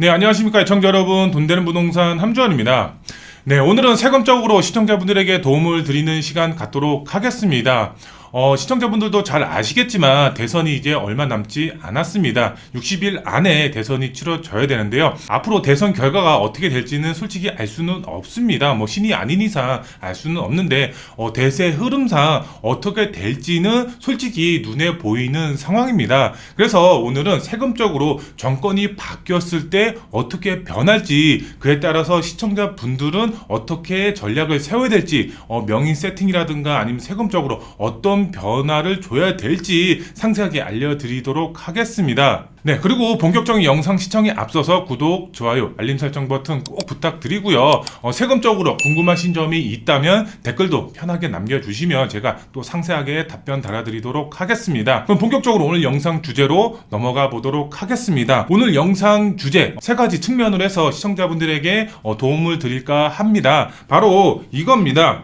네, 안녕하십니까. 시청자 여러분. 돈 되는 부동산 함주환입니다. 네, 오늘은 세금적으로 시청자분들에게 도움을 드리는 시간 갖도록 하겠습니다. 어, 시청자분들도 잘 아시겠지만 대선이 이제 얼마 남지 않았습니다. 60일 안에 대선이 치러져야 되는데요. 앞으로 대선 결과가 어떻게 될지는 솔직히 알 수는 없습니다. 뭐 신이 아닌 이상 알 수는 없는데 어, 대세 흐름상 어떻게 될지는 솔직히 눈에 보이는 상황입니다. 그래서 오늘은 세금적으로 정권이 바뀌었을 때 어떻게 변할지 그에 따라서 시청자분들은 어떻게 전략을 세워야 될지 어, 명의 세팅이라든가 아니면 세금적으로 어떤 변화를 줘야 될지 상세하게 알려드리도록 하겠습니다. 네, 그리고 본격적인 영상 시청에 앞서서 구독, 좋아요, 알림 설정 버튼 꼭 부탁드리고요. 어, 세금적으로 궁금하신 점이 있다면 댓글도 편하게 남겨주시면 제가 또 상세하게 답변 달아드리도록 하겠습니다. 그럼 본격적으로 오늘 영상 주제로 넘어가 보도록 하겠습니다. 오늘 영상 주제 세 가지 측면으로 해서 시청자분들에게 어, 도움을 드릴까 합니다. 바로 이겁니다.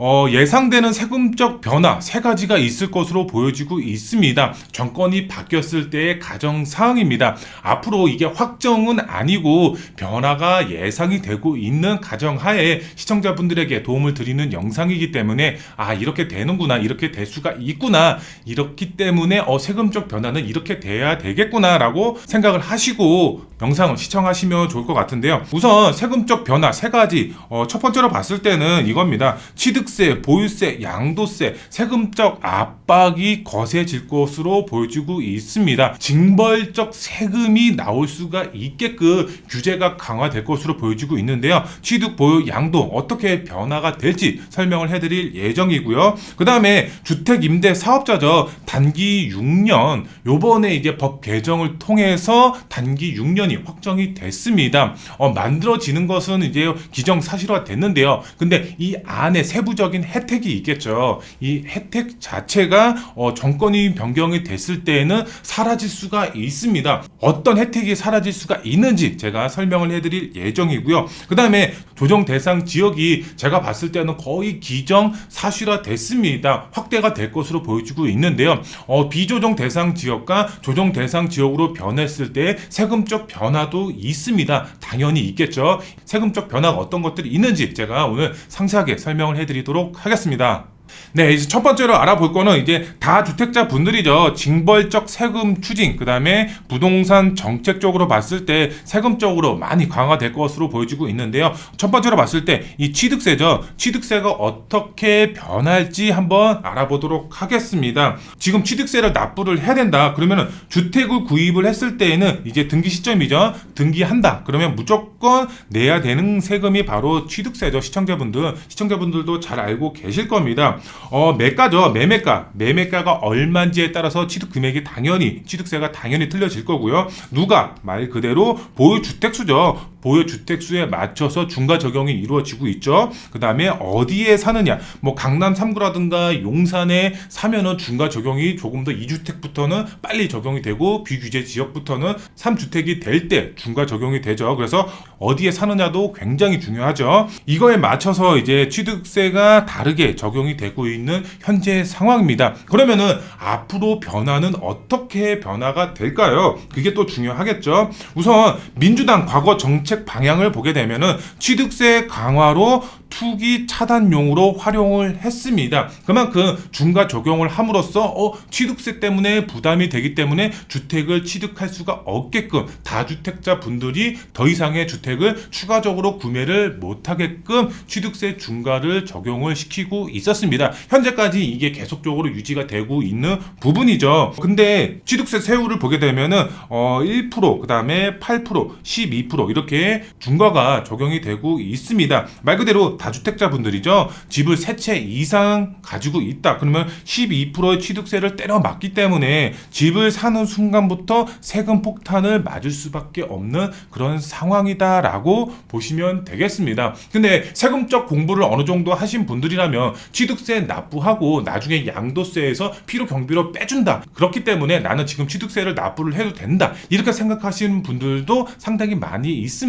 어, 예상되는 세금적 변화 세 가지가 있을 것으로 보여지고 있습니다. 정권이 바뀌었을 때의 가정 사항입니다. 앞으로 이게 확정은 아니고 변화가 예상이 되고 있는 가정 하에 시청자분들에게 도움을 드리는 영상이기 때문에 아 이렇게 되는구나 이렇게 될 수가 있구나 이렇기 때문에 어, 세금적 변화는 이렇게 돼야 되겠구나라고 생각을 하시고 영상을 시청하시면 좋을 것 같은데요. 우선 세금적 변화 세 가지 어, 첫 번째로 봤을 때는 이겁니다. 취득 취득세, 보유세, 양도세, 세금적 압박이 거세질 것으로 보여지고 있습니다. 징벌적 세금이 나올 수가 있게끔 규제가 강화될 것으로 보여지고 있는데요. 취득, 보유, 양도 어떻게 변화가 될지 설명을 해드릴 예정이고요. 그 다음에 주택 임대 사업자죠. 단기 6년 요번에 이제 법 개정을 통해서 단기 6년 이 확정이 됐습니다. 어, 만들어지는 것은 이제 기정 사실화 됐는데요. 근데 이 안에 세부 세부적인 혜택이 있겠죠. 이 혜택 자체가 어, 정권이 변경이 됐을 때에는 사라질 수가 있습니다. 어떤 혜택이 사라질 수가 있는지 제가 설명을 해드릴 예정이고요. 그 다음에 조정 대상 지역이 제가 봤을 때는 거의 기정 사실화 됐습니다. 확대가 될 것으로 보여지고 있는데요. 어, 비조정 대상 지역과 조정 대상 지역으로 변했을 때 세금적 변 화도 있습니다. 당연히 있겠죠. 세금적 변화가 어떤 것들이 있는지 제가 오늘 상세하게 설명을 해드리도록 드리도록 하겠습니다. 네, 이제 첫 번째로 알아볼 거는 이제 다주택자 분들이죠. 징벌적 세금 추징, 그 다음에 부동산 정책적으로 봤을 때 세금적으로 많이 강화될 것으로 보여지고 있는데요. 첫 번째로 봤을 때 이 취득세죠. 취득세가 어떻게 변할지 한번 알아보도록 하겠습니다. 지금 취득세를 납부를 해야 된다. 그러면은 주택을 구입을 했을 때에는 이제 등기 시점이죠. 등기한다. 그러면 무조건 내야 되는 세금이 바로 취득세죠. 시청자분들, 시청자분들도 잘 알고 계실 겁니다. 어, 매가죠. 매매가. 매매가가 얼마인지에 따라서 취득 금액이 당연히 취득세가 당연히 틀려질 거고요. 누가 말 그대로 보유 주택수죠. 보유 주택수에 맞춰서 중과 적용이 이루어지고 있죠. 그 다음에 어디에 사느냐. 뭐 강남 3구라든가 용산에 사면은 중과 적용이 조금 더 2주택부터는 빨리 적용이 되고 비규제 지역부터는 3주택이 될 때 중과 적용이 되죠. 그래서 어디에 사느냐도 굉장히 중요하죠. 이거에 맞춰서 이제 취득세가 다르게 적용이 되고 있는 현재 상황입니다. 그러면은 앞으로 변화는 어떻게 변화가 될까요? 그게 또 중요하겠죠. 우선 민주당 과거 정책 방향을 보게 되면은 취득세 강화로 투기 차단용으로 활용을 했습니다. 그만큼 중과 적용을 함으로써 어, 취득세 때문에 부담이 되기 때문에 주택을 취득할 수가 없게끔 다주택자 분들이 더 이상의 주택을 추가적으로 구매를 못하게끔 취득세 중과를 적용을 시키고 있었습니다. 현재까지 이게 계속적으로 유지가 되고 있는 부분이죠. 근데 취득세 세율을 보게 되면은 어, 1%, 그 다음에 8%, 12% 이렇게 중과가 적용이 되고 있습니다. 말 그대로 다주택자분들이죠. 집을 세 채 이상 가지고 있다. 그러면 12%의 취득세를 때려 맞기 때문에 집을 사는 순간부터 세금 폭탄을 맞을 수밖에 없는 그런 상황이다라고 보시면 되겠습니다. 근데 세금적 공부를 어느 정도 하신 분들이라면 취득세 납부하고 나중에 양도세에서 필요 경비로 빼준다. 그렇기 때문에 나는 지금 취득세를 납부를 해도 된다. 이렇게 생각하시는 분들도 상당히 많이 있습니다.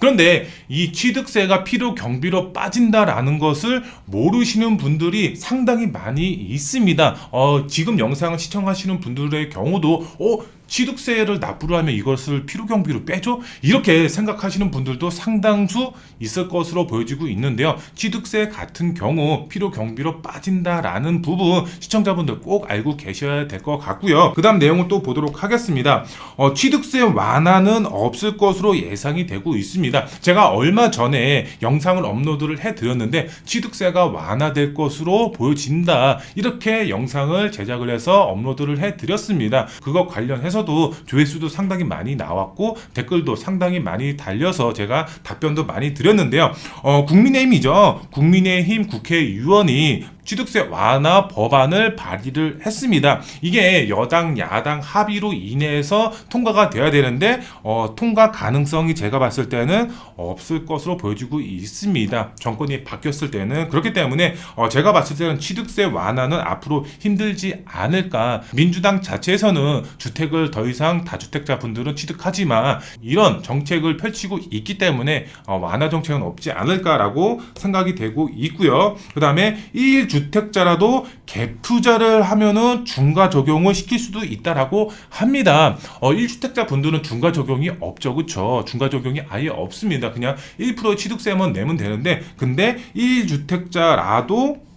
그런데 이 취득세가 필요 경비로 빠진 빠진다라는 것을 모르시는 분들이 상당히 많이 있습니다. 어, 지금 영상을 시청하시는 분들의 경우도 어, 취득세를 납부를 하면 이것을 필요경비로 빼줘? 이렇게 생각하시는 분들도 상당수 있을 것으로 보여지고 있는데요. 취득세 같은 경우 필요경비로 빠진다라는 부분 시청자분들 꼭 알고 계셔야 될 것 같고요. 그 다음 내용을 또 보도록 하겠습니다. 어, 취득세 완화는 없을 것으로 예상이 되고 있습니다. 제가 얼마 전에 영상을 업로드를 해드렸는데 취득세가 완화될 것으로 보여진다. 이렇게 영상을 제작을 해서 업로드를 해드렸습니다. 그거 관련해서 도 조회수도 상당히 많이 나왔고 댓글도 상당히 많이 달려서 제가 답변도 많이 드렸는데요. 어, 국민의힘이죠. 국민의힘 국회의원이 취득세 완화 법안을 발의를 했습니다. 이게 여당 야당 합의로 인해서 통과가 돼야 되는데 어, 통과 가능성이 제가 봤을 때는 없을 것으로 보여지고 있습니다. 정권이 바뀌었을 때는 그렇기 때문에 어, 제가 봤을 때는 취득세 완화는 앞으로 힘들지 않을까. 민주당 자체에서는 주택을 더 이상 다주택자 분들은 취득하지만 이런 정책을 펼치고 있기 때문에 어, 완화 정책은 없지 않을까라고 생각이 되고 있고요. 그 다음에 1주 택자라도 갭 투자를 하면은 중과 적용을 시킬 수도 있다라고 합니다. 어, 1주택자 분들은 중과 적용이 없죠. 그쵸? 중과 적용이 아예 없습니다. 그냥 1% 취득세만 내면 되는데 근데 1주택자라도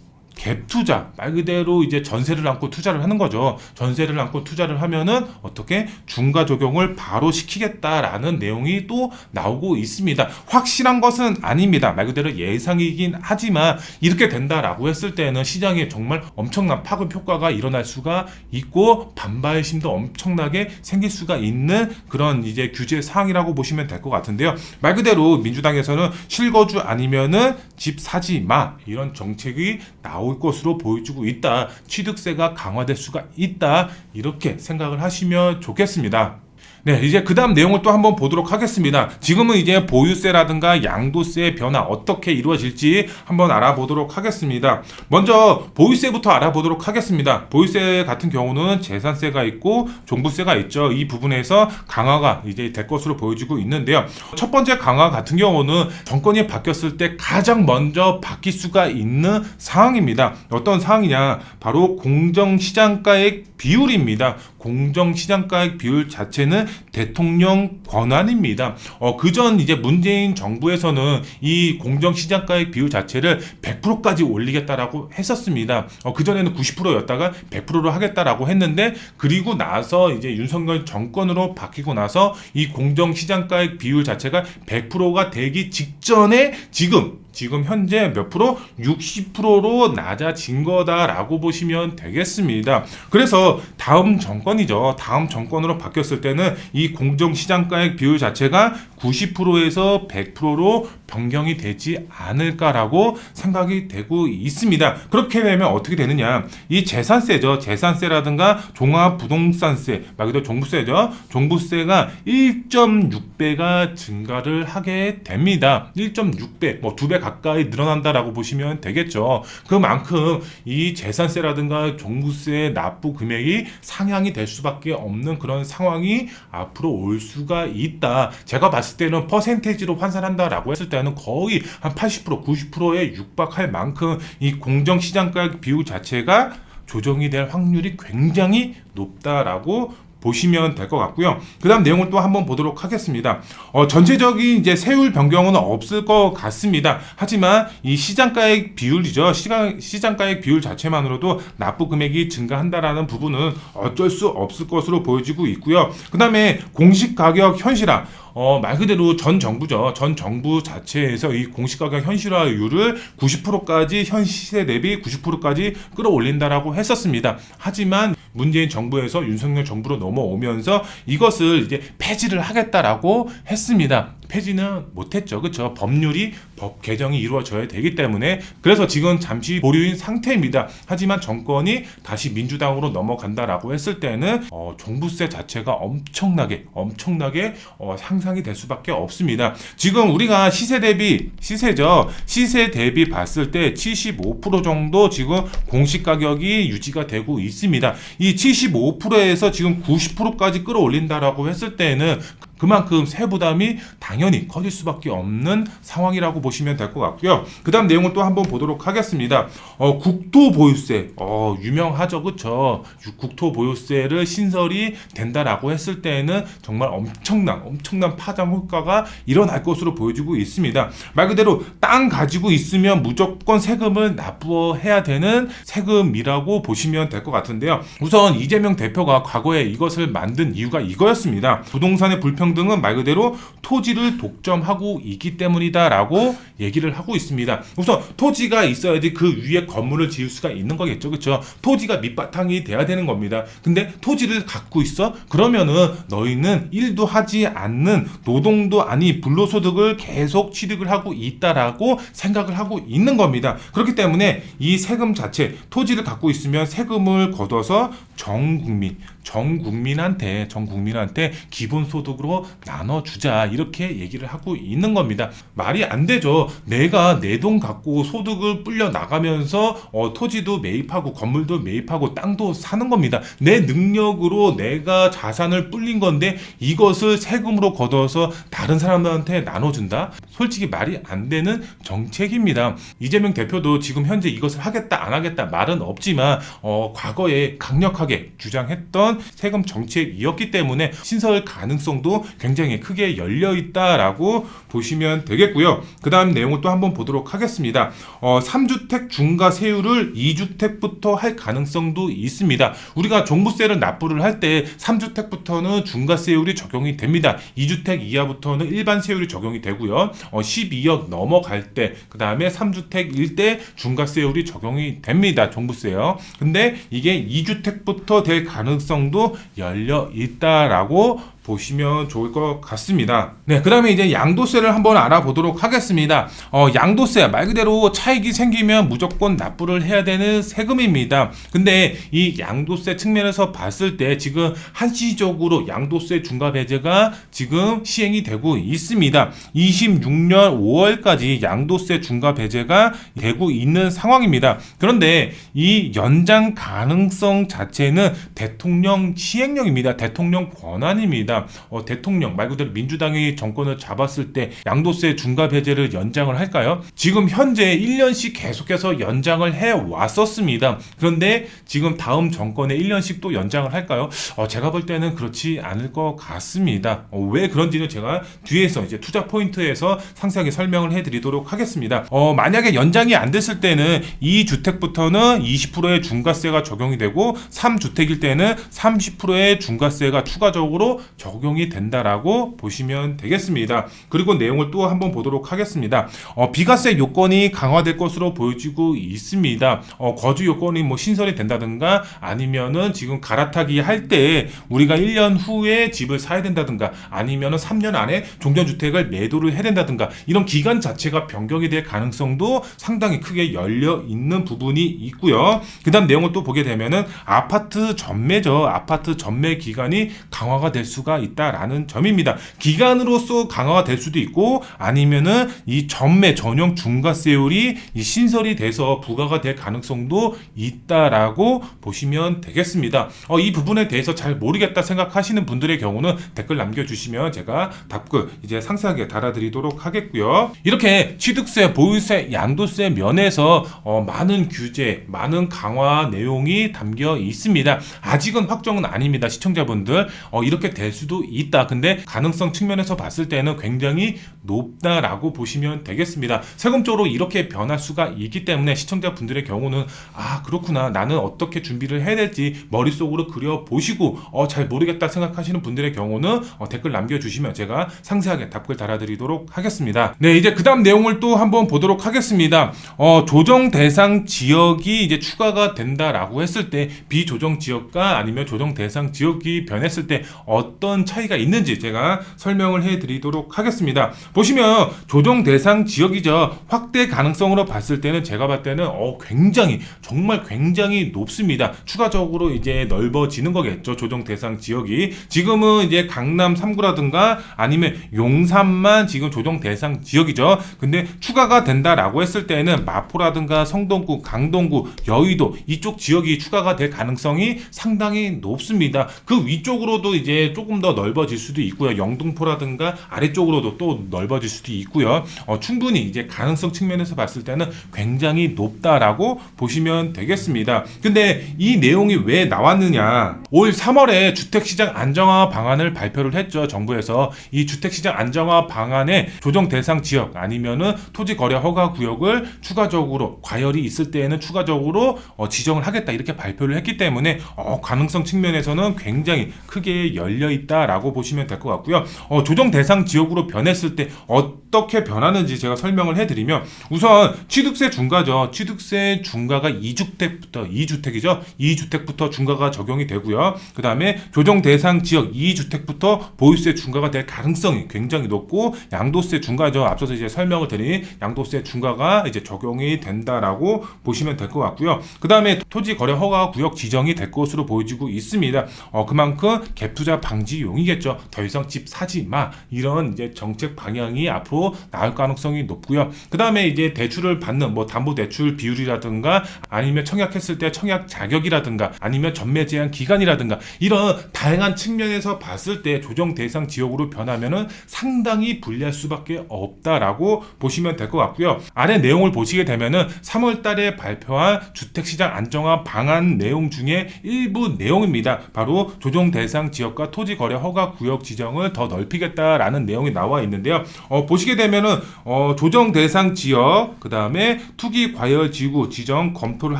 갭 투자 말 그대로 이제 전세를 안고 투자를 하는 거죠. 전세를 안고 투자를 하면은 어떻게 중과 적용을 바로 시키겠다라는 내용이 또 나오고 있습니다. 확실한 것은 아닙니다. 말 그대로 예상이긴 하지만 이렇게 된다라고 했을 때는 시장에 정말 엄청난 파급 효과가 일어날 수가 있고 반발심도 엄청나게 생길 수가 있는 그런 이제 규제 사항이라고 보시면 될 것 같은데요. 말 그대로 민주당에서는 실거주 아니면은 집 사지 마 이런 정책이 나올 것으로 보여지고 있다. 취득세가 강화될 수가 있다. 이렇게 생각을 하시면 좋겠습니다. 네, 이제 그 다음 내용을 또 한번 보도록 하겠습니다. 지금은 이제 보유세라든가 양도세의 변화 어떻게 이루어질지 한번 알아보도록 하겠습니다. 먼저 보유세부터 알아보도록 하겠습니다. 보유세 같은 경우는 재산세가 있고 종부세가 있죠. 이 부분에서 강화가 이제 될 것으로 보여지고 있는데요. 첫 번째 강화 같은 경우는 정권이 바뀌었을 때 가장 먼저 바뀔 수가 있는 상황입니다. 어떤 상황이냐? 바로 공정시장가액 비율입니다. 공정 시장가액 비율 자체는 대통령 권한입니다. 어, 그전 이제 문재인 정부에서는 이 공정 시장가액 비율 자체를 100%까지 올리겠다라고 했었습니다. 어, 그전에는 90%였다가 100%로 하겠다라고 했는데 그리고 나서 이제 윤석열 정권으로 바뀌고 나서 이 공정 시장가액 비율 자체가 100%가 되기 직전에 지금 지금 현재 몇 프로? 60%로 낮아진 거다라고 보시면 되겠습니다. 그래서 다음 정권이죠. 다음 정권으로 바뀌었을 때는 이 공정시장가액 비율 자체가 90%에서 100%로 변경이 되지 않을까라고 생각이 되고 있습니다. 그렇게 되면 어떻게 되느냐? 이 재산세죠. 재산세라든가 종합부동산세, 말 그대로 종부세죠. 종부세가 1.6배가 증가를 하게 됩니다. 1.6배, 뭐 2배 가까이 늘어난다라고 보시면 되겠죠. 그만큼 이 재산세라든가 종부세 납부 금액이 상향이 될 수밖에 없는 그런 상황이 앞으로 올 수가 있다. 제가 봤을 때는 퍼센테이지로 환산한다라고 했을 때는 거의 한 80% 90%에 육박할 만큼 이 공정시장가 비율 자체가 조정이 될 확률이 굉장히 높다라고 보시면 될 것 같고요. 그 다음 내용을 또 한번 보도록 하겠습니다. 어, 전체적인 이제 세율 변경은 없을 것 같습니다. 하지만 이 시장가액 비율이죠. 시장, 시장가액 비율 자체만으로도 납부 금액이 증가한다라는 부분은 어쩔 수 없을 것으로 보여지고 있고요. 그 다음에 공시 가격 현실화. 어, 말 그대로 전 정부죠. 전 정부 자체에서 이 공시가격 현실화율을 90%까지 현 시세 대비 90%까지 끌어올린다라고 했었습니다. 하지만 문재인 정부에서 윤석열 정부로 넘어오면서 이것을 이제 폐지를 하겠다라고 했습니다. 폐지는 못했죠. 그렇죠? 법률이 법 개정이 이루어져야 되기 때문에 그래서 지금 잠시 보류인 상태입니다. 하지만 정권이 다시 민주당으로 넘어간다라고 했을 때는 어, 종부세 자체가 엄청나게 엄청나게 어, 상상이 될 수밖에 없습니다. 지금 우리가 시세 대비 시세죠. 시세 대비 봤을 때 75% 정도 지금 공시 가격이 유지가 되고 있습니다. 이 75%에서 지금 90%까지 끌어올린다라고 했을 때는 그만큼 세 부담이 당연히 커질 수밖에 없는 상황이라고 보시면 될 것 같고요. 그 다음 내용을 또 한번 보도록 하겠습니다. 어, 국토 보유세, 어, 유명하죠, 그렇죠? 국토 보유세를 신설이 된다라고 했을 때에는 정말 엄청난 엄청난 파장 효과가 일어날 것으로 보여지고 있습니다. 말 그대로 땅 가지고 있으면 무조건 세금을 납부해야 되는 세금이라고 보시면 될 것 같은데요. 우선 이재명 대표가 과거에 이것을 만든 이유가 이거였습니다. 부동산의 불평 등은 말 그대로 토지를 독점하고 있기 때문이다라고 얘기를 하고 있습니다. 우선 토지가 있어야지 그 위에 건물을 지을 수가 있는 거겠죠. 그렇죠? 토지가 밑바탕이 돼야 되는 겁니다. 근데 토지를 갖고 있어? 그러면은 너희는 일도 하지 않는 노동도 아니 불로소득을 계속 취득을 하고 있다라고 생각을 하고 있는 겁니다. 그렇기 때문에 이 세금 자체 토지를 갖고 있으면 세금을 걷어서 전 국민 전 국민한테 전 국민한테 기본 소득으로 나눠 주자 이렇게 얘기를 하고 있는 겁니다. 말이 안 되죠. 내가 내 돈 갖고 소득을 불려 나가면서 어, 토지도 매입하고 건물도 매입하고 땅도 사는 겁니다. 내 능력으로 내가 자산을 불린 건데 이것을 세금으로 걷어서 다른 사람들한테 나눠준다? 솔직히 말이 안 되는 정책입니다. 이재명 대표도 지금 현재 이것을 하겠다 안 하겠다 말은 없지만 어, 과거에 강력하게 주장했던 세금 정책이었기 때문에 신설 가능성도 굉장히 크게 열려 있다라고 보시면 되겠고요. 그 다음 내용을 또 한번 보도록 하겠습니다. 어, 3주택 중과 세율을 2주택부터 할 가능성도 있습니다. 우리가 종부세를 납부를 할 때 3주택부터는 중과세율이 적용이 됩니다. 2주택 이하부터는 일반 세율이 적용이 되고요. 어, 12억 넘어갈 때, 그 다음에 3주택일 때 중과세율이 적용이 됩니다. 종부세요. 근데 이게 2주택부터 될 가능성도 열려 있다라고 보시면 좋을 것 같습니다. 네, 그 다음에 이제 양도세를 한번 알아보도록 하겠습니다. 어, 양도세 말 그대로 차익이 생기면 무조건 납부를 해야 되는 세금입니다. 근데 이 양도세 측면에서 봤을 때 지금 한시적으로 양도세 중과 배제가 지금 시행이 되고 있습니다. 26년 5월까지 양도세 중과 배제가 되고 있는 상황입니다. 그런데 이 연장 가능성 자체는 대통령 시행령입니다. 대통령 권한입니다. 어, 대통령 말 그대로 민주당이 정권을 잡았을 때 양도세 중과 배제를 연장을 할까요? 지금 현재 1년씩 계속해서 연장을 해 왔었습니다. 그런데 지금 다음 정권에 1년씩 또 연장을 할까요? 어, 제가 볼 때는 그렇지 않을 것 같습니다. 어, 왜 그런지는 제가 뒤에서 이제 투자 포인트에서 상세하게 설명을 해드리도록 하겠습니다. 어, 만약에 연장이 안 됐을 때는 2주택부터는 20%의 중과세가 적용이 되고 3주택일 때는 30%의 중과세가 추가적으로 적용이 된다라고 보시면 되겠습니다. 그리고 내용을 또 한번 보도록 하겠습니다. 어, 비과세 요건이 강화될 것으로 보여지고 있습니다. 어, 거주 요건이 뭐 신설이 된다든가 아니면은 지금 갈아타기 할 때 우리가 1년 후에 집을 사야 된다든가 아니면은 3년 안에 종전주택을 매도를 해야 된다든가 이런 기간 자체가 변경이 될 가능성도 상당히 크게 열려 있는 부분이 있고요. 그 다음 내용을 또 보게 되면은 아파트 전매죠. 아파트 전매 기간이 강화가 될 수가 있다라는 점입니다. 기간으로서 강화가 될 수도 있고 아니면은 이 전매 전용 중과세율이 이 신설이 돼서 부과가 될 가능성도 있다라고 보시면 되겠습니다. 어, 이 부분에 대해서 잘 모르겠다 생각하시는 분들의 경우는 댓글 남겨주시면 제가 답글 이제 상세하게 달아드리도록 하겠고요. 이렇게 취득세, 보유세, 양도세 면에서 어, 많은 규제, 많은 강화 내용이 담겨 있습니다. 아직은 확정은 아닙니다, 시청자분들. 어, 이렇게 될 수도 있다. 근데 가능성 측면에서 봤을 때는 굉장히 높다라고 보시면 되겠습니다. 세금적으로 이렇게 변할 수가 있기 때문에 시청자분들의 경우는 아 그렇구나 나는 어떻게 준비를 해야 될지 머릿속으로 그려 보시고 어, 잘 모르겠다 생각하시는 분들의 경우는 어, 댓글 남겨주시면 제가 상세하게 답글 달아드리도록 하겠습니다. 네 이제 그 다음 내용을 또 한번 보도록 하겠습니다. 어, 조정 대상 지역이 이제 추가가 된다라고 했을 때 비조정 지역과 아니면 조정 대상 지역이 변했을 때 어떤 차이가 있는지 제가 설명을 해드리도록 하겠습니다. 보시면 조정 대상 지역이죠. 확대 가능성으로 봤을 때는 제가 봤을 때는 어, 굉장히 정말 굉장히 높습니다. 추가적으로 이제 넓어지는 거겠죠. 조정 대상 지역이 지금은 이제 강남 3구라든가 아니면 용산만 지금 조정 대상 지역이죠. 근데 추가가 된다라고 했을 때는 마포라든가 성동구, 강동구, 여의도 이쪽 지역이 추가가 될 가능성이 상당히 높습니다. 그 위쪽으로도 이제 조금 더 넓어질 수도 있고요. 영등포라든가 아래쪽으로도 또 넓어질 수도 있고요. 어, 충분히 이제 가능성 측면에서 봤을 때는 굉장히 높다라고 보시면 되겠습니다. 근데 이 내용이 왜 나왔느냐? 올 3월에 주택시장 안정화 방안을 발표를 했죠. 정부에서 이 주택시장 안정화 방안에 조정 대상 지역 아니면은 토지 거래 허가 구역을 추가적으로 과열이 있을 때에는 추가적으로 어, 지정을 하겠다 이렇게 발표를 했기 때문에 어, 가능성 측면에서는 굉장히 크게 열려 있다 라고 보시면 될 것 같고요. 어, 조정 대상 지역으로 변했을 때 어떻게 변하는지 제가 설명을 해드리면 우선 취득세 중과죠. 취득세 중과가 2주택부터 2주택이죠. 2주택부터 중과가 적용이 되고요. 그 다음에 조정 대상 지역 2주택부터 보유세 중과가 될 가능성이 굉장히 높고 양도세 중과죠. 앞서서 이제 설명을 드린 양도세 중과가 이제 적용이 된다라고 보시면 될 것 같고요. 그 다음에 토지 거래 허가 구역 지정이 될 것으로 보여지고 있습니다. 어, 그만큼 갭투자 방지 용이겠죠. 더 이상 집 사지 마 이런 이제 정책 방향이 앞으로 나올 가능성이 높고요. 그 다음에 이제 대출을 받는 뭐 담보 대출 비율이라든가 아니면 청약했을 때 청약 자격이라든가 아니면 전매 제한 기간이라든가 이런 다양한 측면에서 봤을 때 조정 대상 지역으로 변하면은 상당히 불리할 수밖에 없다라고 보시면 될 것 같고요. 아래 내용을 보시게 되면은 3월 달에 발표한 주택시장 안정화 방안 내용 중에 일부 내용입니다. 바로 조정 대상 지역과 토지 거래 허가 구역 지정을 더 넓히겠다라는 내용이 나와 있는데요. 어, 보시게 되면은 어, 조정 대상 지역 그 다음에 투기 과열 지구 지정 검토를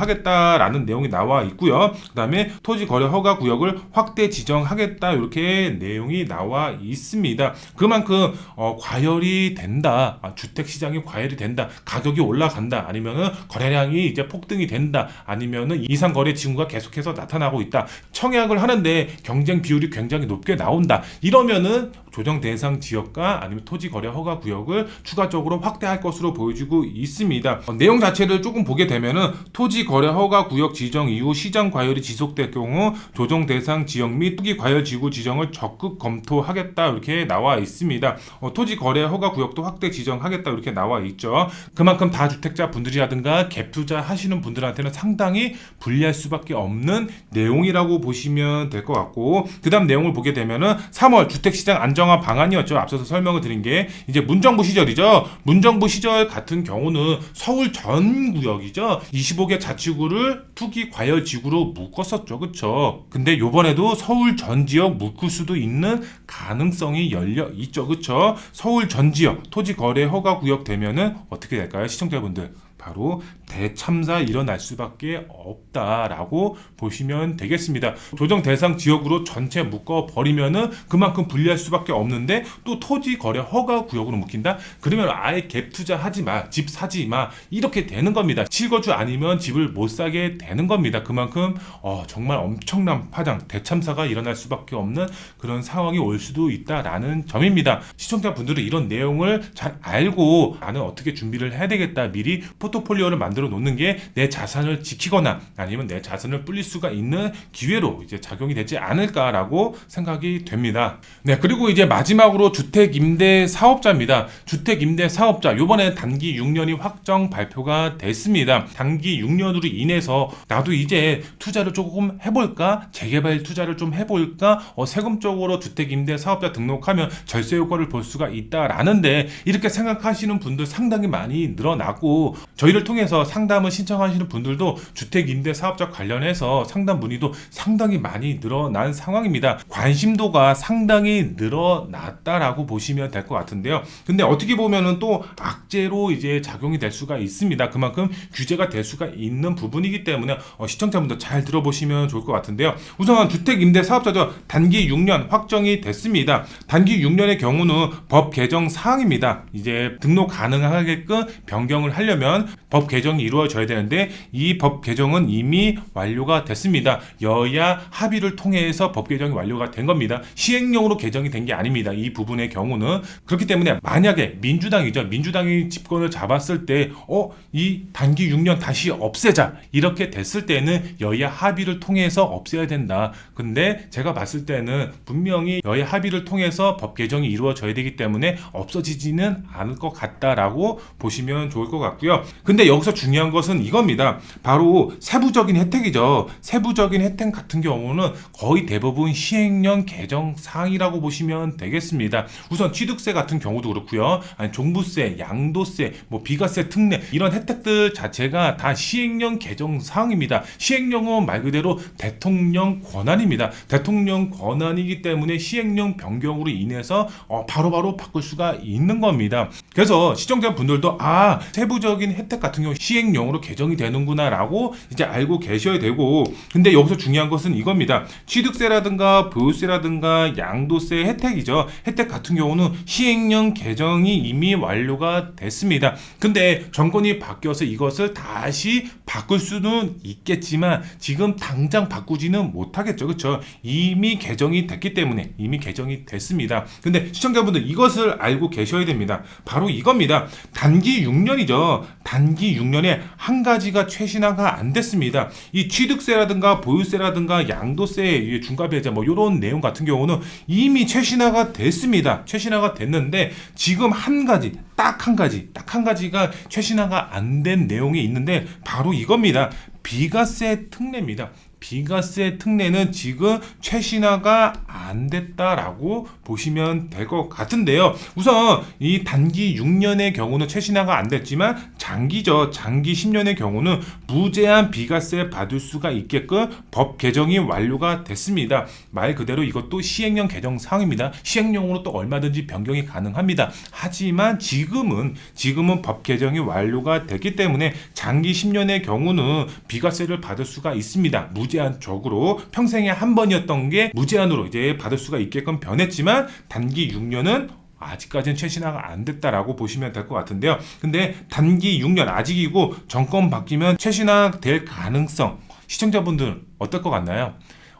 하겠다라는 내용이 나와 있고요. 그 다음에 토지 거래 허가 구역을 확대 지정하겠다 이렇게 내용이 나와 있습니다. 그만큼 어, 과열이 된다. 아, 주택 시장이 과열이 된다. 가격이 올라간다. 아니면은 거래량이 이제 폭등이 된다. 아니면은 이상 거래 징후가 계속해서 나타나고 있다. 청약을 하는데 경쟁 비율이 굉장히 높게 나온다. 이러면은 조정 대상 지역과 아니면 토지 거래 허가 구역을 추가적으로 확대할 것으로 보여지고 있습니다. 어, 내용 자체를 조금 보게 되면은 토지 거래 허가 구역 지정 이후 시장 과열이 지속될 경우 조정 대상 지역 및 투기 과열 지구 지정을 적극 검토하겠다 이렇게 나와 있습니다. 어, 토지 거래 허가 구역도 확대 지정하겠다 이렇게 나와 있죠. 그만큼 다주택자 분들이라든가 갭 투자 하시는 분들한테는 상당히 불리할 수밖에 없는 내용이라고 보시면 될 것 같고 그다음 내용을 보게 되면 은 3월 주택시장 안정화 방안이었죠. 앞서서 설명을 드린 게 이제 문정부 시절이죠. 문정부 시절 같은 경우는 서울 전 구역이죠. 25개 자치구를 투기 과열 지구로 묶었었죠. 그쵸? 근데 요번에도 서울 전 지역 묶을 수도 있는 가능성이 열려 있죠. 그쵸? 서울 전 지역 토지 거래 허가 구역 되면은 어떻게 될까요? 시청자분들. 바로 대참사 일어날 수밖에 없다라고 보시면 되겠습니다. 조정 대상 지역으로 전체 묶어 버리면은 그만큼 불리할 수밖에 없는데 또 토지 거래 허가 구역으로 묶인다? 그러면 아예 갭 투자하지 마, 집 사지 마 이렇게 되는 겁니다. 실거주 아니면 집을 못 사게 되는 겁니다. 그만큼 어, 정말 엄청난 파장, 대참사가 일어날 수밖에 없는 그런 상황이 올 수도 있다라는 점입니다. 시청자분들은 이런 내용을 잘 알고 나는 어떻게 준비를 해야 되겠다 미리 포트폴리오를 만들어 놓는 게 내 자산을 지키거나 아니면 내 자산을 불릴 수가 있는 기회로 이제 작용이 되지 않을까라고 생각이 됩니다. 네, 그리고 이제 마지막으로 주택 임대 사업자입니다. 주택 임대 사업자 요번에 단기 6년이 확정 발표가 됐습니다. 단기 6년으로 인해서 나도 이제 투자를 조금 해볼까 재개발 투자를 좀 해볼까 어, 세금적으로 주택 임대 사업자 등록하면 절세 효과를 볼 수가 있다라는데 이렇게 생각하시는 분들 상당히 많이 늘어났고 저희를 통해서 상담을 신청하시는 분들도 주택 임대 사업자 관련해서 상담 문의도 상당히 많이 늘어난 상황입니다. 관심도가 상당히 늘어났다라고 보시면 될 것 같은데요. 근데 어떻게 보면은 또 악재로 이제 작용이 될 수가 있습니다. 그만큼 규제가 될 수가 있는 부분이기 때문에 어, 시청자분들 잘 들어보시면 좋을 것 같은데요. 우선 주택 임대 사업자죠. 단기 6년 확정이 됐습니다. 단기 6년의 경우는 법 개정 사항입니다. 이제 등록 가능하게끔 변경을 하려면 법 개정 이 이루어져야 되는데 이 법 개정은 이미 완료가 됐습니다. 여야 합의를 통해서 법 개정이 완료가 된 겁니다. 시행령으로 개정이 된 게 아닙니다. 이 부분의 경우는 그렇기 때문에 만약에 민주당이죠. 민주당이 집권을 잡았을 때 어, 이 단기 6년 다시 없애자. 이렇게 됐을 때는 여야 합의를 통해서 없애야 된다. 근데 제가 봤을 때는 분명히 여야 합의를 통해서 법 개정이 이루어져야 되기 때문에 없어지지는 않을 것 같다라고 보시면 좋을 것 같고요. 근데 여기서 중요한 것은 이겁니다. 바로 세부적인 혜택이죠. 세부적인 혜택 같은 경우는 거의 대부분 시행령 개정 사항이라고 보시면 되겠습니다. 우선 취득세 같은 경우도 그렇고요. 아니 종부세, 양도세, 뭐 비과세 특례 이런 혜택들 자체가 다 시행령 개정 사항입니다. 시행령은 말 그대로 대통령 권한입니다. 대통령 권한이기 때문에 시행령 변경으로 인해서 어, 바로 바로 바꿀 수가 있는 겁니다. 그래서 시청자분들도 아 세부적인 혜택 같은 경우 시 행령으로 개정이 되는구나라고 이제 알고 계셔야 되고 근데 여기서 중요한 것은 이겁니다. 취득세라든가 보유세라든가 양도세 혜택이죠. 혜택 같은 경우는 시행령 개정이 이미 완료가 됐습니다. 근데 정권이 바뀌어서 이것을 다시 바꿀 수는 있겠지만 지금 당장 바꾸지는 못하겠죠. 그렇죠? 이미 개정이 됐기 때문에 이미 개정이 됐습니다. 근데 시청자분들 이것을 알고 계셔야 됩니다. 바로 이겁니다. 단기 6년이죠. 단기 6년 에 한 가지가 최신화가 안 됐습니다. 이 취득세라든가 보유세라든가 양도세 이 중과배제 뭐 이런 내용 같은 경우는 이미 최신화가 됐습니다. 최신화가 됐는데 지금 한 가지 딱 한 가지 딱 한 가지가 최신화가 안 된 내용이 있는데 바로 이겁니다. 비과세 특례입니다. 비과세 특례는 지금 최신화가 안 됐다라고 보시면 될 것 같은데요. 우선 이 단기 6년의 경우는 최신화가 안 됐지만 장기죠. 장기 10년의 경우는 무제한 비과세 받을 수가 있게끔 법 개정이 완료가 됐습니다. 말 그대로 이것도 시행령 개정 사항입니다. 시행령으로 또 얼마든지 변경이 가능합니다. 하지만 지금은 지금은 법 개정이 완료가 됐기 때문에 장기 10년의 경우는 비과세를 받을 수가 있습니다. 무제 한적으로 평생에 한 번이었던 게 무제한으로 이제 받을 수가 있게끔 변했지만 단기 6년은 아직까지는 최신화가 안 됐다라고 보시면 될 것 같은데요. 근데 단기 6년 아직이고 정권 바뀌면 최신화 될 가능성 시청자분들 어떨 것 같나요?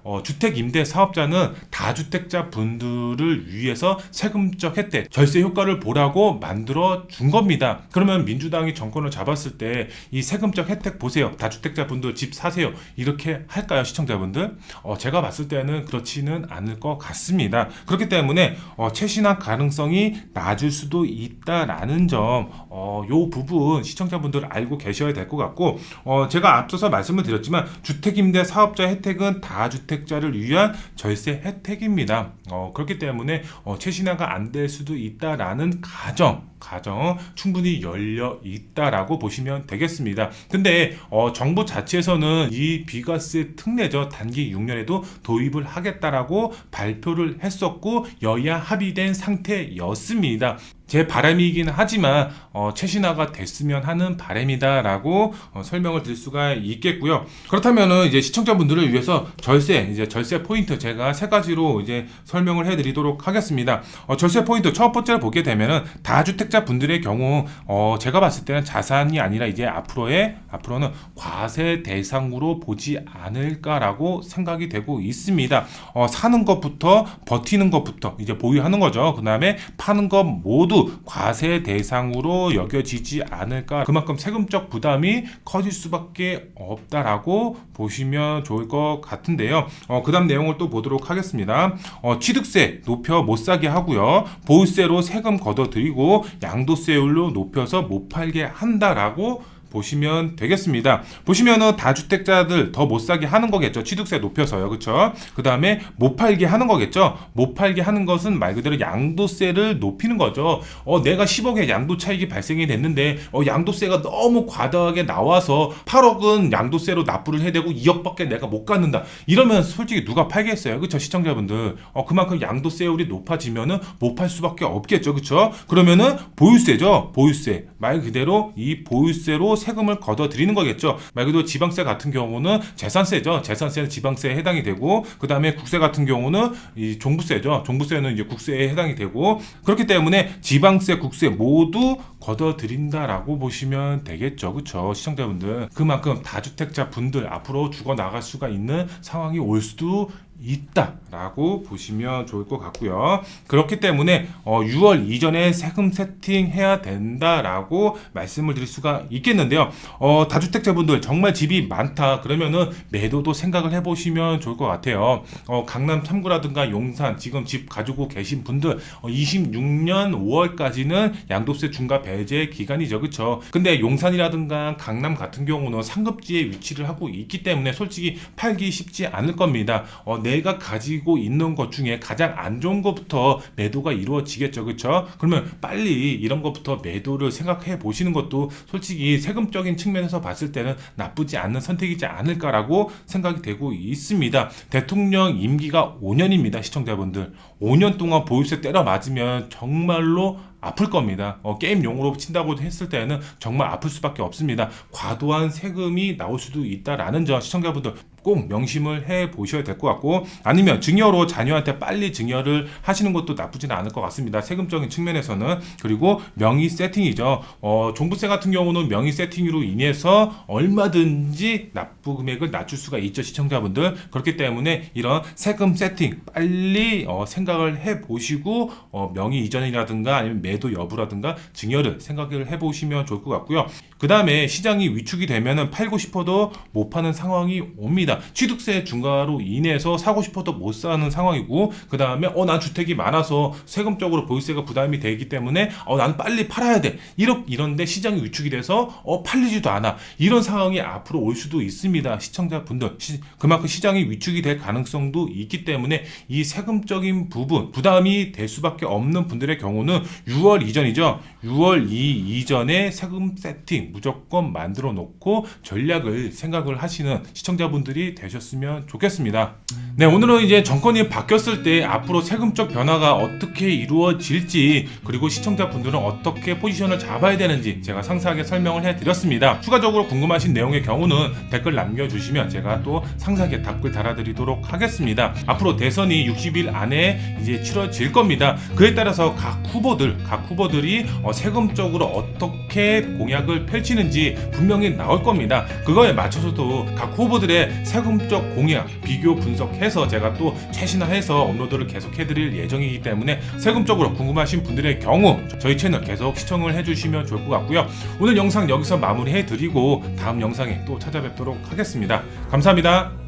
어, 주택 임대 사업자는 다주택자 분들을 위해서 세금적 혜택, 절세 효과를 보라고 만들어 준 겁니다. 그러면 민주당이 정권을 잡았을 때 이 세금적 혜택 보세요. 다주택자 분들 집 사세요. 이렇게 할까요, 시청자분들? 어, 제가 봤을 때는 그렇지는 않을 것 같습니다. 그렇기 때문에 어, 최신화 가능성이 낮을 수도 있다라는 점, 어, 요 부분 시청자분들 알고 계셔야 될 것 같고, 어, 제가 앞서서 말씀을 드렸지만 주택 임대 사업자 혜택은 다주택 자를 위한 절세 혜택입니다. 어, 그렇기 때문에 어, 최신화가 안 될 수도 있다라는 가정, 가정 충분히 열려 있다라고 보시면 되겠습니다. 근데 어, 정부 자체에서는 이 비과세 특례죠 단기 6년에도 도입을 하겠다라고 발표를 했었고 여야 합의된 상태였습니다. 제 바람이긴 하지만 어, 최신화가 됐으면 하는 바람이다라고 어, 설명을 드릴 수가 있겠고요. 그렇다면은 이제 시청자분들을 위해서 절세 이제 절세 포인트 제가 세 가지로 이제 설명을 해드리도록 하겠습니다. 어, 절세 포인트 첫 번째로 보게 되면은 다주택 자 분들의 경우 어, 제가 봤을 때는 자산이 아니라 이제 앞으로의 앞으로는 과세 대상으로 보지 않을까라고 생각이 되고 있습니다. 어, 사는 것부터 버티는 것부터 이제 보유하는 거죠. 그 다음에 파는 것 모두 과세 대상으로 여겨지지 않을까. 그만큼 세금적 부담이 커질 수밖에 없다라고 보시면 좋을 것 같은데요. 어, 그 다음 내용을 또 보도록 하겠습니다. 어, 취득세 높여 못 사게 하고요. 보유세로 세금 걷어들이고 양도세율로 높여서 못 팔게 한다라고 보시면 되겠습니다. 보시면은 다주택자들 더 못 사게 하는 거겠죠. 취득세 높여서요. 그렇죠? 그다음에 못 팔게 하는 거겠죠. 못 팔게 하는 것은 말 그대로 양도세를 높이는 거죠. 어 내가 10억의 양도 차익이 발생이 됐는데 어 양도세가 너무 과다하게 나와서 8억은 양도세로 납부를 해야 되고 2억밖에 내가 못 갖는다. 이러면 솔직히 누가 팔겠어요. 그렇죠? 시청자분들. 어 그만큼 양도세율이 높아지면은 못 팔 수밖에 없겠죠. 그렇죠? 그러면은 보유세죠. 보유세. 말 그대로 이 보유세로 세금을 걷어들이는 거겠죠. 말 그대로 지방세 같은 경우는 재산세죠. 재산세는 지방세에 해당이 되고 그 다음에 국세 같은 경우는 이 종부세죠. 종부세는 이제 국세에 해당이 되고 그렇기 때문에 지방세, 국세 모두 걷어들인다라고 보시면 되겠죠. 그렇죠. 시청자분들 그만큼 다주택자 분들 앞으로 죽어 나갈 수가 있는 상황이 올 수도 있다라고 보시면 좋을 것 같고요. 그렇기 때문에 어, 6월 이전에 세금 세팅해야 된다라고 말씀을 드릴 수가 있겠는데요. 어, 다주택자분들 정말 집이 많다 그러면은 매도도 생각을 해보시면 좋을 것 같아요. 어, 강남 3구라든가 용산 지금 집 가지고 계신 분들 어, 26년 5월까지는 양도세 중과 배제 기간이죠, 그렇죠? 근데 용산이라든가 강남 같은 경우는 상급지에 위치를 하고 있기 때문에 솔직히 팔기 쉽지 않을 겁니다. 어, 내가 가지고 있는 것 중에 가장 안 좋은 것부터 매도가 이루어지겠죠, 그렇죠? 그러면 빨리 이런 것부터 매도를 생각해 보시는 것도 솔직히 세금적인 측면에서 봤을 때는 나쁘지 않은 선택이지 않을까라고 생각이 되고 있습니다. 대통령 임기가 5년입니다, 시청자분들. 5년 동안 보유세 때려 맞으면 정말로 아플 겁니다. 어, 게임 용으로 친다고 했을 때는 정말 아플 수밖에 없습니다. 과도한 세금이 나올 수도 있다라는 점 시청자분들 꼭 명심을 해 보셔야 될 것 같고 아니면 증여로 자녀한테 빨리 증여를 하시는 것도 나쁘지는 않을 것 같습니다. 세금적인 측면에서는 그리고 명의 세팅이죠. 어, 종부세 같은 경우는 명의 세팅으로 인해서 얼마든지 납부 금액을 낮출 수가 있죠 시청자분들 그렇기 때문에 이런 세금 세팅 빨리 어, 생각 을 해 보시고 어, 명의 이전이라든가 아니면 매도 여부라든가 증여를 생각을 해 보시면 좋을 것 같고요. 그 다음에 시장이 위축이 되면은 팔고 싶어도 못 파는 상황이 옵니다. 취득세 중과로 인해서 사고 싶어도 못 사는 상황이고, 그 다음에 어, 난 주택이 많아서 세금적으로 보유세가 부담이 되기 때문에 어, 나는 빨리 팔아야 돼. 이렇, 이런데 시장이 위축이 돼서 어, 팔리지도 않아. 이런 상황이 앞으로 올 수도 있습니다. 시청자분들. 시- 그만큼 시장이 위축이 될 가능성도 있기 때문에 이 세금적인 부 분, 부담이 될 수밖에 없는 분들의 경우는 6월 이전이죠. 6월 이 이전에 세금 세팅 무조건 만들어 놓고 전략을 생각을 하시는 시청자분들이 되셨으면 좋겠습니다. 네, 오늘은 이제 정권이 바뀌었을 때 앞으로 세금적 변화가 어떻게 이루어질지 그리고 시청자분들은 어떻게 포지션을 잡아야 되는지 제가 상세하게 설명을 해드렸습니다. 추가적으로 궁금하신 내용의 경우는 댓글 남겨주시면 제가 또 상세하게 답글 달아드리도록 하겠습니다. 앞으로 대선이 60일 안에 이제 치러질 겁니다. 그에 따라서 각 후보들, 각 후보들이 어, 세금적으로 어떻게 공약을 펼치는지 분명히 나올 겁니다. 그거에 맞춰서도 각 후보들의 세금적 공약 비교 분석해서 제가 또 최신화해서 업로드를 계속 해드릴 예정이기 때문에 세금적으로 궁금하신 분들의 경우 저희 채널 계속 시청을 해주시면 좋을 것 같고요. 오늘 영상 여기서 마무리해드리고 다음 영상에 또 찾아뵙도록 하겠습니다. 감사합니다.